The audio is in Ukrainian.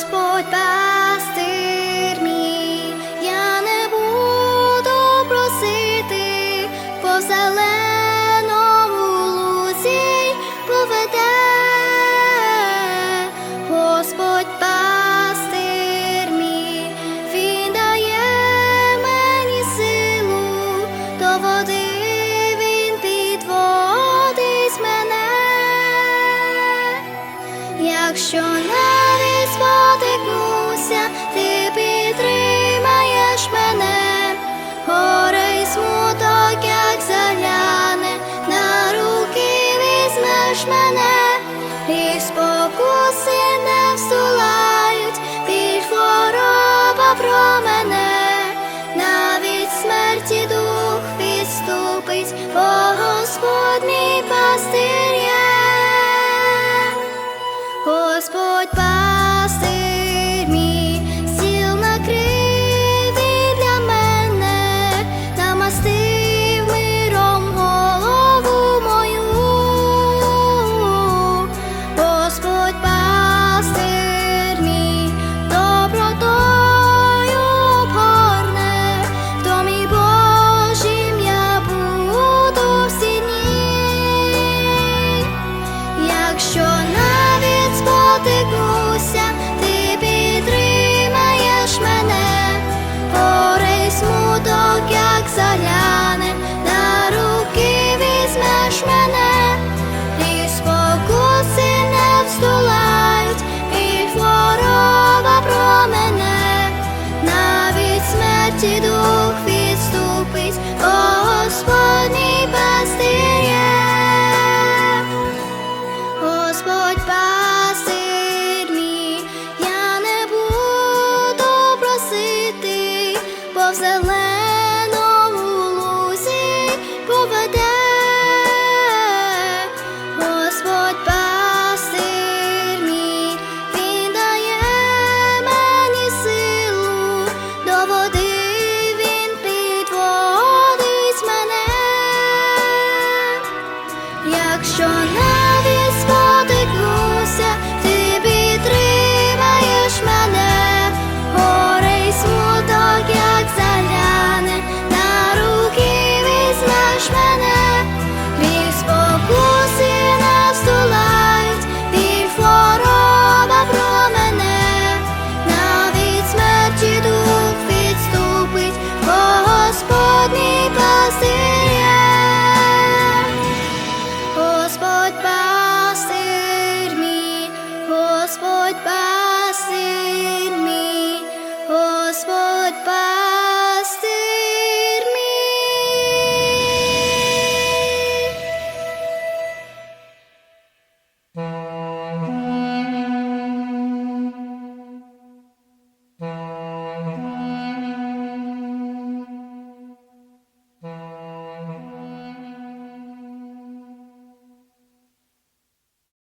Господь пастир я не буду просити по зеленому лузі поведе. Господь пастир мій, мені силу, до води. Якщо навіть спотикнуся, ти підтримаєш мене, горе й смуток, як загляне, на руки візьмеш мене, і спокуси не встулають, біль хвороба про мене, як загляне, на руки візьмеш мене, і спокуси не вздолають, і хвороба про мене, навіть смерті дух відступить, о Господній пастирє, Господь пастир я не буду просити повзеле. 说了